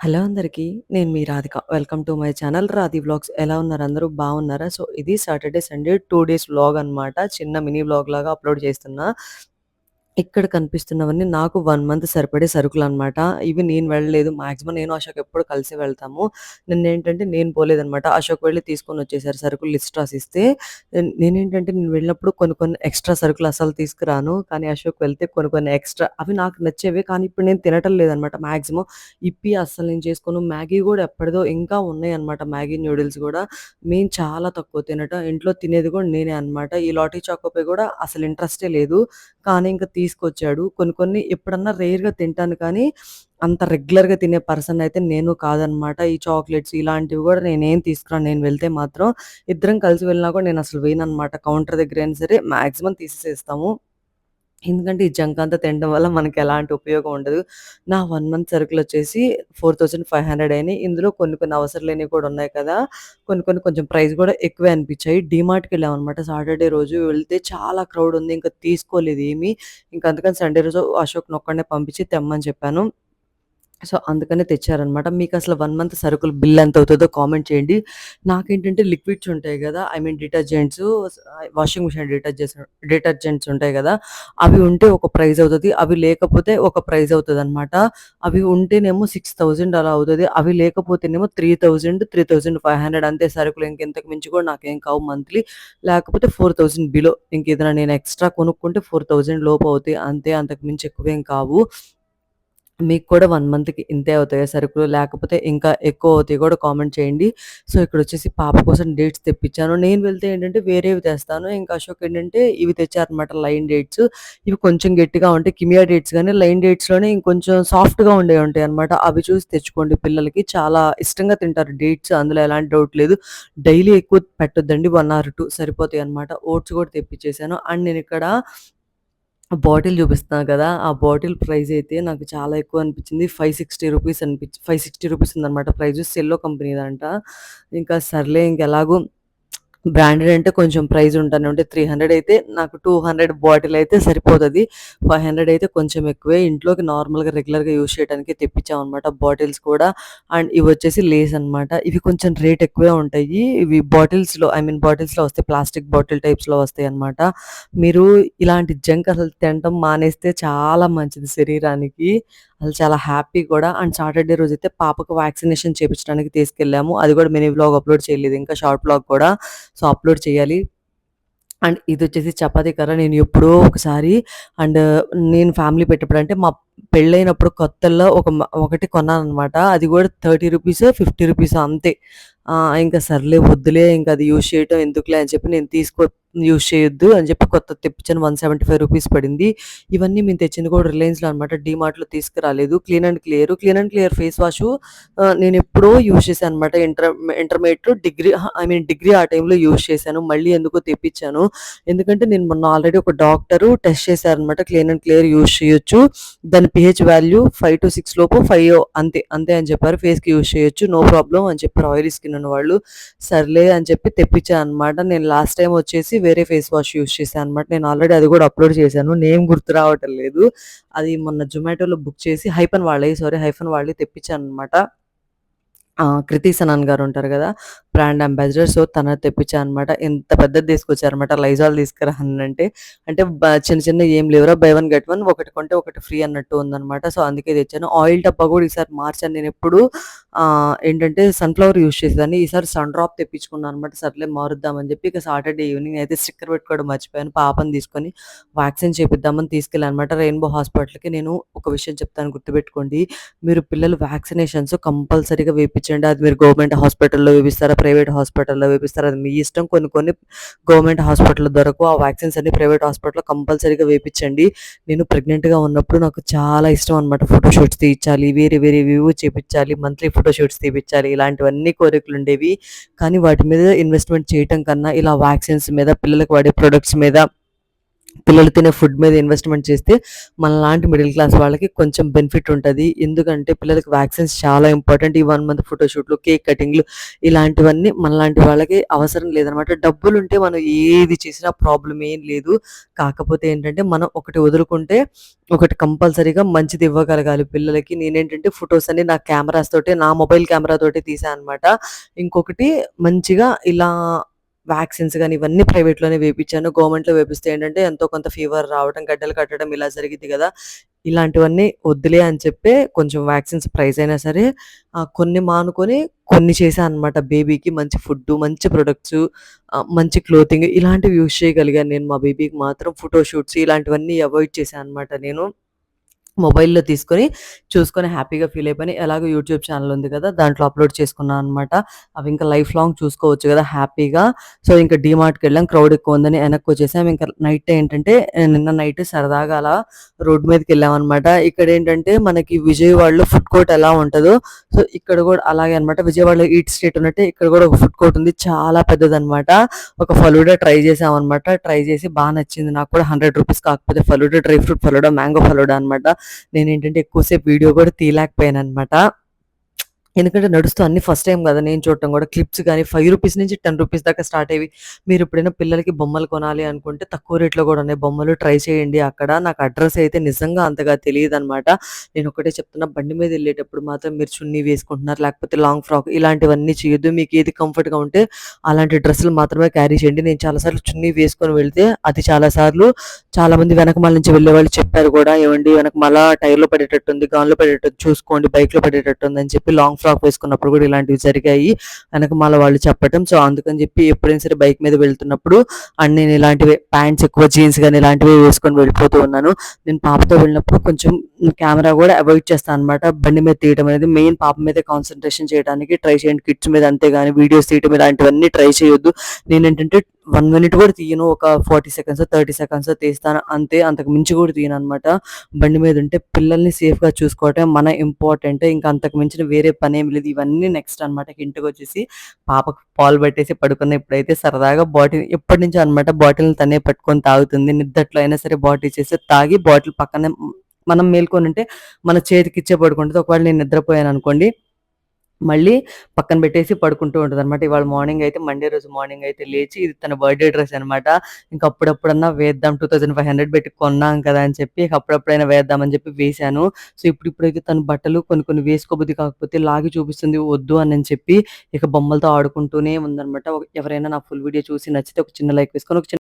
Hello అందరికీ. నేను మీ Radhika. Welcome to my channel Radhi vlogs. ఎలా ఉన్నారు అందరూ బాగున్నారా? సో, ఇది Saturday, Sunday two days vlog అనమాట. చిన్న మినీ వ్లాగ్ లాగా అప్‌లోడ్ చేస్తున్నా. ఇక్కడ కనిపిస్తున్నవన్నీ నాకు 1 మంత్ సరిపడే సరుకులనమాట. ఇవి నేను వెళ్ళలేదు. మాక్సిమం నేను, అశోక్ ఎప్పుడు కలిసే వెళ్తాము. నిన్నేంటంటే నేను పోలేదనమాట. అశోక్ వెళ్ళి తీసుకొనొచ్చేసారు సరుకులు లిస్ట్ రాసిస్తే. నేను నేనేంటంటే నేను వెళ్ళినప్పుడు కొన్ని కొన్ని ఎక్స్‌ట్రా సరుకులు అసలు తీసుకురాను. కానీ అశోక్ వెళ్తే కొన్ని కొన్ని ఎక్స్‌ట్రా అవి నాకు నచ్చేవే. కానీ ఇప్పుడు నేను తినటం లేదనమాట మాక్సిమం. ఇప్పి అస్సలు నేను చేసుకోను. మ్యాగీ గూడా ఎప్పటిదో ఇంకా ఉన్నాయన్నమాట మ్యాగీ నూడిల్స్ గూడా. మేము చాలా తక్కువ తినటం. ఇంట్లో తినేది గూడా నేనే అనమాట. ఈ లాటీ చాకోపై గూడా అసలు ఇంట్రెస్టే లేదు. కానీ ఇంక తీసుకొచ్చాడు. కొన్ని కొన్ని ఎప్పుడన్నా రేర్‌గా తింటాను కానీ, అంత రెగ్యులర్‌గా తినే పర్సన్ అయితే నేను కాదనమాట. ఈ చాక్లెట్స్ ఇలాంటివి కూడా నేనేం తీసుకురాను. నేను వెళ్తే మాత్రం ఇద్దరం కలిసి వెళ్ళినా కూడా నేను అసలు వేయనమాట కౌంటర్ దగ్గర అయినా సరే మాక్సిమం తీసేస్తాము ఎందుకంటే ఈ జంక్ అంతా తినడం వల్ల మనకి ఎలాంటి ఉపయోగం ఉండదు. నా వన్ మంత్ సరుకులొచ్చేసి 4500 అయినాయి. ఇందులో కొన్ని కొన్ని అవసరాలు కూడా ఉన్నాయి కదా! కొన్ని కొన్ని కొంచెం ప్రైస్ కూడా ఎక్కువే అనిపించాయి. డిమార్ట్కి వెళ్ళాం అనమాట సాటర్‌డే రోజు. వెళ్తే చాలా క్రౌడ్ ఉంది. ఇంకా తీసుకోలేదు ఏమి. ఇంకా అందుకని సండే రోజు అశోక్ నొక్కడే పంపించి తెమ్మని చెప్పాను. సో, అందుకనే తెచ్చారనమాట. మీకు అసలు వన్ మంత్ సరుకులు బిల్ ఎంత అవుతుందో కామెంట్ చేయండి. నాకేంటంటే లిక్విడ్స్ ఉంటాయి కదా I mean detergents washing machine detergents detergents ఉంటాయి కదా అవి ఉంటే ఒక ప్రైస్ అవుతుంది అవి లేకపోతే ఒక ప్రైస్ అనమాట అవి ఉంటేనేమో 6000 అలా అవుతుంది అవి లేకపోతేనేమో 3000, 3500 అంతే సరుకులు. ఇంకెంతకు మించి కూడా నాకేం కావు మంత్లీ. లేకపోతే 4000 బిలో. ఇంకేదైనా నేను ఎక్స్‌ట్రా కొనుక్కుంటే 4000 లోపు అవుతాయి. అంతే అంతకు మించి ఎక్కువేం కావు. మీకు కూడా వన్ మంత్‌కి ఇంతే అవుతాయి సరుకులు? లేకపోతే ఇంకా ఎక్కువ అవుతాయి కూడా కామెంట్ చేయండి. సో, ఇక్కడ వచ్చేసి పాప కోసం డేట్స్ తెప్పించాను. నేను వెళ్తే ఏంటంటే వేరేవి తెస్తాను. ఇంకా అశోక్ ఏంటంటే ఇవి తెచ్చారనమాట లైన్ డేట్స్. ఇవి కొంచెం గట్టిగా ఉంటాయి. కిమియా డేట్స్ కానీ లైన్ డేట్స్‌లోనే ఇంకొంచెం సాఫ్ట్‌గా ఉండేవి ఉంటాయన్నమాట. అవి చూసి తెచ్చుకోండి పిల్లలకి. చాలా ఇష్టంగా తింటారు డేట్స్. అందులో ఎలాంటి డౌట్ లేదు. డైలీ ఎక్కువ పెట్టొద్దండి. వన్ ఆర్ 2 సరిపోతాయన్నమాట. ఓట్స్ కూడా తెప్పించేసాను. అండ్ నేను ఇక్కడ బాటిల్ చూపిస్తున్నా కదా! ఆ బాటిల్ ప్రైస్ అయితే నాకు చాలా ఎక్కువ అనిపించింది. 560 రూపీస్ అనిపించి 560 రూపీస్ ఉందన్నమాట ప్రైజ్ సెల్లో కంపెనీదంట. ఇంకా సర్లే ఇంకెలాగో బ్రాండెడ్ అంటే కొంచెం ప్రైస్ ఉంటానే ఉంటే 300 అయితే నాకు 200 బాటిల్ అయితే సరిపోతుంది ఫైవ్ హండ్రెడ్ అయితే కొంచెం ఎక్కువే. ఇంట్లోకి నార్మల్‌గా రెగ్యులర్‌గా యూజ్ చేయడానికి తెప్పించామనమాట బాటిల్స్ కూడా. అండ్ ఇవి వచ్చేసి లేస్ అనమాట. ఇవి కొంచెం రేట్ ఎక్కువే ఉంటాయి. ఇవి బాటిల్స్‌లో ఐ మీన్ బాటిల్స్‌లో వస్తాయి. ప్లాస్టిక్ బాటిల్ టైప్స్‌లో వస్తాయన్నమాట. మీరు ఇలాంటి జంక్ అసలు తినటం మానేస్తే చాలా మంచిది శరీరానికి. అసలు చాలా హ్యాపీ కూడా. అండ్ సాటర్‌డే రోజు అయితే పాపకు వ్యాక్సినేషన్ చేపించడానికి తీసుకెళ్ళాము. అది కూడా మినీ బ్లాగ్ అప్‌లోడ్ చేయలేదు. ఇంకా షార్ట్ బ్లాగ్ కూడా. సో, అప్‌లోడ్ చేయాలి. అండ్ ఇది వచ్చేసి చపాతీ కర్ర. నేను ఎప్పుడో ఒకసారి అండ్ నేను ఫ్యామిలీ పెట్టేప్పుడు అంటే మా పెళ్ళైనప్పుడు కొత్తల్లో ఒక ఒకటి ఒకటి కొన్నాననమాట. అది కూడా థర్టీ రూపీస్ ఫిఫ్టీ రూపీస్ అంతే. ఇంకా సర్లే వద్దులే ఇంకా అది యూజ్ చేయటం ఎందుకులే అని చెప్పి నేను తీసుకో యూజ్ చేయొద్దు అని చెప్పి కొత్తది తెప్పించాను. 175 రూపీస్ పడింది. ఇవన్నీ మేము తెచ్చింది కూడా రిలయన్స్‌లో అనమాట. డిమార్ట్లో తీసుకురాలేదు. Clean and clear. Clean and clear face wash నేను ఎప్పుడో యూజ్ చేశాను అనమాట. Inter intermediate degree I mean degree ఆ టైంలో యూజ్ చేశాను. మళ్ళీ ఎందుకో తెప్పించాను. ఎందుకంటే నేను మొన్న ఆల్రెడీ ఒక డాక్టరు టెస్ట్ చేశారనమాట. క్లీన్ అండ్ క్లియర్ యూజ్ చేయొచ్చు. దాని పిహెచ్ వాల్యూ 5-6 లోపు ఫైవ్ అంతే. అంతే అని చెప్పారు. ఫేస్‌కి యూజ్ చేయొచ్చు. నో ప్రాబ్లమ్ అని చెప్పారు ఆయిల్ స్కిన్ ఉన్నవాళ్ళు. సర్లే అని చెప్పి తెప్పించాను అనమాట. నేను లాస్ట్ టైం వచ్చేసి వేరే ఫేస్ వాష్ యూజ్ చేశాను అనమాట. నేను ఆల్రెడీ అది కూడా అప్‌లోడ్ చేశాను. నేమ్ గుర్తు రావటం లేదు. అది మొన్న జొమాటోలో బుక్ చేసి హైఫన్ వాళ్ళే సారీ హైఫన్ వాళ్ళే తెప్పించాను అనమాట కృతి సనాన్ గారు ఉంటారు కదా! Brand ambassador. సో, తన తెప్పించా అనమాట. ఎంత పెద్దది తీసుకొచ్చారనమాట. లైజాల్ తీసుకురా అంటే అంటే చిన్న చిన్న చిన్నవి ఏం లేవురా బై వన్ గెట్ వన్ ఒకటి కొంటే ఒకటి ఫ్రీ అన్నట్టు ఉందనమాట. సో, అందుకే తెచ్చాను. ఆయిల్ డబ్బా కూడా ఈసారి మార్చాను. నేను ఎప్పుడు ఏంటంటే సన్‌ఫ్లవర్ యూస్ చేసేదాన్ని. ఈసారి సన్ డ్రాప్ తెప్పించుకున్నాను అనమాట. సర్లే మారుద్దామని చెప్పి ఇక సాటర్‌డే ఈవినింగ్ అయితే స్టిక్కర్ పెట్టుకోవడం మర్చిపోయాను. పాపని తీసుకొని వ్యాక్సిన్ చేపిద్దామని తీసుకెళ్ళా అనమాట. రెయిన్‌బో హాస్పిటల్‌కి. నేను ఒక విషయం చెప్తాను గుర్తుపెట్టుకోండి. మీరు పిల్లలు వ్యాక్సినేషన్స్ కంపల్సరీగా వేపించండి. అది మీరు గవర్నమెంట్ హాస్పిటల్‌లో వేపిస్తారా, ప్రైవేట్ హాస్పిటల్‌లో వేపిస్తారా అది మీ ఇష్టం. కొన్ని కొన్ని గవర్నమెంట్ హాస్పిటల్ దొరకు ఆ వ్యాక్సిన్స్ అన్ని ప్రైవేట్ హాస్పిటల్‌లో కంపల్సరీగా వేపించండి. నేను ప్రెగ్నెంట్‌గా ఉన్నప్పుడు నాకు చాలా ఇష్టం అనమాట. ఫోటోషూట్స్ తీయించాలి. వేరే వ్యూ చేపించాలి. మంత్లీ ఫోటోషూట్స్ తీపించాలి. ఇలాంటివన్నీ కోరికలు ఉండేవి కానీ వాటి మీద ఇన్వెస్ట్‌మెంట్ చేయటం కన్నా ఇలా వ్యాక్సిన్స్ మీద, పిల్లలకు వాడే ప్రొడక్ట్స్ మీద పిల్లలు తినే ఫుడ్ మీద ఇన్వెస్ట్‌మెంట్ చేస్తే మనలాంటి మిడిల్ క్లాస్ వాళ్ళకి కొంచెం బెనిఫిట్ ఉంటుంది ఎందుకంటే పిల్లలకి వ్యాక్సిన్స్ చాలా ఇంపార్టెంట్. ఈ వన్ మంత్ ఫోటోషూట్‌లు, కేక్ కటింగ్‌లు ఇలాంటివన్నీ మనలాంటి వాళ్ళకి అవసరం లేదనమాట. డబ్బులుంటే మనం ఏది చేసినా ప్రాబ్లం ఏం లేదు. కాకపోతే ఏంటంటే మనం ఒకటి వదులుకుంటే ఒకటి కంపల్సరీగా మంచిది ఇవ్వగలగాలి పిల్లలకి. నేనేంటంటే ఫోటోస్ అన్ని నా కెమెరాస్ తోటే నా మొబైల్ కెమెరా తోటే తీసా అనమాట. ఇంకొకటి మంచిగా ఇలా వ్యాక్సిన్స్ కానీ ఇవన్నీ ప్రైవేట్‌లోనే వేపిచ్చాను. గవర్నమెంట్‌లో వేపిస్తే ఏంటంటే ఎంతో కొంత ఫీవర్ రావడం, గడ్డలు కట్టడం ఇలా జరిగింది కదా ఇలాంటివన్నీ వద్దులే అని చెప్పే కొంచెం వ్యాక్సిన్స్ ప్రైస్ అయినా సరే కొన్ని మానుకొని కొన్ని చేశాను అనమాట. బేబీకి మంచి ఫుడ్ మంచి ప్రొడక్ట్స్ మంచి క్లోతింగ్ ఇలాంటివి యూజ్ చేయగలిగాను నేను మా బేబీకి మాత్రం. ఫోటోషూట్స్ ఇలాంటివన్నీ అవాయిడ్ చేశాను అనమాట నేను. మొబైల్‌లో తీసుకొని చూసుకొని హ్యాపీగా ఫీల్ అయిపోయి ఎలాగో యూట్యూబ్ ఛానల్ ఉంది కదా దాంట్లో అప్‌లోడ్ చేసుకున్నాను అనమాట. అవి ఇంకా లైఫ్ లాంగ్ చూసుకోవచ్చు కదా హ్యాపీగా. సో, ఇంకా డిమార్ట్కి వెళ్ళాం క్రౌడ్ ఎక్కువ ఉందని వెనక్కి వచ్చేసాం ఇంకా నైట్ ఏంటంటే నిన్న నైట్ సరదాగా అలా రోడ్ ఇక్కడ ఏంటంటే మనకి విజయవాడలో ఫుడ్ కోర్ట్ ఎలా ఉంటదో సో, ఇక్కడ కూడా అలాగే అనమాట. విజయవాడలో ఈట్ స్ట్రీట్ ఉన్నట్టే ఇక్కడ కూడా ఒక ఫుడ్ కోర్ట్ ఉంది. చాలా పెద్దదనమాట. ఒక ఫలూడా ట్రై చేసామన్నమాట ట్రై చేసి బాగా నచ్చింది. నాకు కూడా హండ్రెడ్ రూపీస్ కాకపోతే falooda dry fruit falooda, mango falooda అనమాట. నేను ఏంటంటే ఎక్కువసేపు వీడియో కూడా తీయలేకపోయాను అనమాట ఎందుకంటే నడుస్తూ అన్ని ఫస్ట్ టైం కదా నేను చూడటం కూడా క్లిప్స్ కానీ ఫైవ్ రూపీస్ నుంచి టెన్ రూపీస్ దాకా స్టార్ట్ అయ్యి మీరు ఎప్పుడైనా పిల్లలకి బొమ్మలు కొనాలి అనుకుంటే తక్కువ రేట్‌లో కూడా ఉన్నాయి బొమ్మలు. ట్రై చేయండి అక్కడ. నాకు అడ్రస్ అయితే నిజంగా అంతగా తెలియదు అనమాట నేను ఒకటే చెప్తున్నా బండి మీద వెళ్ళేటప్పుడు మాత్రం మీరు చున్నీ వేసుకుంటున్నారు, లేకపోతే లాంగ్ ఫ్రాక్ ఇలాంటివన్నీ చేయొద్దు. మీకేది కంఫర్ట్‌గా ఉంటే అలాంటి డ్రెస్సులు మాత్రమే క్యారీ చేయండి. నేను చాలా సార్లు చున్నీ వేసుకొని వెళ్తే అది చాలా సార్లు చాలామంది వెనకమాల నుంచి వెళ్ళే వాళ్ళు చెప్పారు కూడా ఏమండి వెనకమాల టైర్‌లో పడేటట్టుంది, గాన్‌లో పడేటట్టు చూసుకోండి, బైక్‌లో అని చెప్పి లాంగ్ ఫ్రాక్ వేసుకున్నప్పుడు కూడా ఇలాంటివి జరిగాయి. వెనకమాల వాళ్ళు చెప్పటం. సో, అందుకని చెప్పి ఎప్పుడైనా సరే బైక్ మీద వెళ్తున్నప్పుడు అండ్ నేను ఇలాంటివి ప్యాంట్స్ ఎక్కువ జీన్స్ కానీ ఇలాంటివి వేసుకొని వెళ్ళిపోతూ ఉన్నాను. నేను పాపతో వెళ్ళినప్పుడు కొంచెం కెమెరా కూడా అవాయిడ్ చేస్తాను అనమాట. బండి మీద తీయడం అనేది మెయిన్ పాప మీదే కాన్సన్ట్రేషన్ చేయడానికి ట్రై చేయండి. కిడ్స్ మీద అంతేగాని వీడియోస్ తీయటం ఇలాంటివన్నీ ట్రై చేయొద్దు. నేనేంటంటే వన్ మినిట్ కూడా తీయను. ఒక ఫార్టీ సెకండ్స్ థర్టీ సెకండ్స్ తీస్తాను అంతే. అంతకు మించి కూడా తీయను అనమాట బండి మీద ఉంటే పిల్లల్ని సేఫ్‌గా చూసుకోవటం మన ఇంపార్టెంట్. ఇంకా అంతకు మించిన వేరే పని ఏం లేదు. ఇవన్నీ నెక్స్ట్ అనమాట. ఇంటికి వచ్చేసి పాపకు పాలు పెట్టేసి పడుకున్న. ఇప్పుడైతే సరదాగా బాటిల్ ఎప్పటినుంచో అనమాట బాటిల్‌ని తనే పట్టుకొని తాగుతుంది. నిద్దట్లో అయినా సరే బాటిల్ చేసి తాగి బాటిల్ పక్కనే మనం మేల్కొని ఉంటే మన చేతికిచ్చే పడుకుంటుంది ఒకవేళ నేను నిద్రపోయాననుకోండి మళ్ళీ పక్కన పెట్టేసి పడుకుంటూ ఉంటదనమాట. ఇవాళ మార్నింగ్ అయితే మండే రోజు మార్నింగ్ అయితే లేచి ఇది తన బర్త్‌డే డ్రెస్ అనమాట. ఇంకా అప్పుడప్పుడన్నా వేద్దాం 2500 పెట్టి కొన్నాం కదా! అని చెప్పి అప్పుడప్పుడైనా వేద్దాం అని చెప్పి వేశాను. సో, ఇప్పుడిప్పుడైతే తన బట్టలు కొన్ని కొన్ని వేసుకోబుద్ది కాకపోతే లాగి చూపిస్తుంది వద్దు అని చెప్పి ఇక బొమ్మలతో ఆడుకుంటూనే ఉందనమాట. ఎవరైనా నా ఫుల్ వీడియో చూసి నచ్చితే ఒక చిన్న లైక్ వేసుకొని ఒక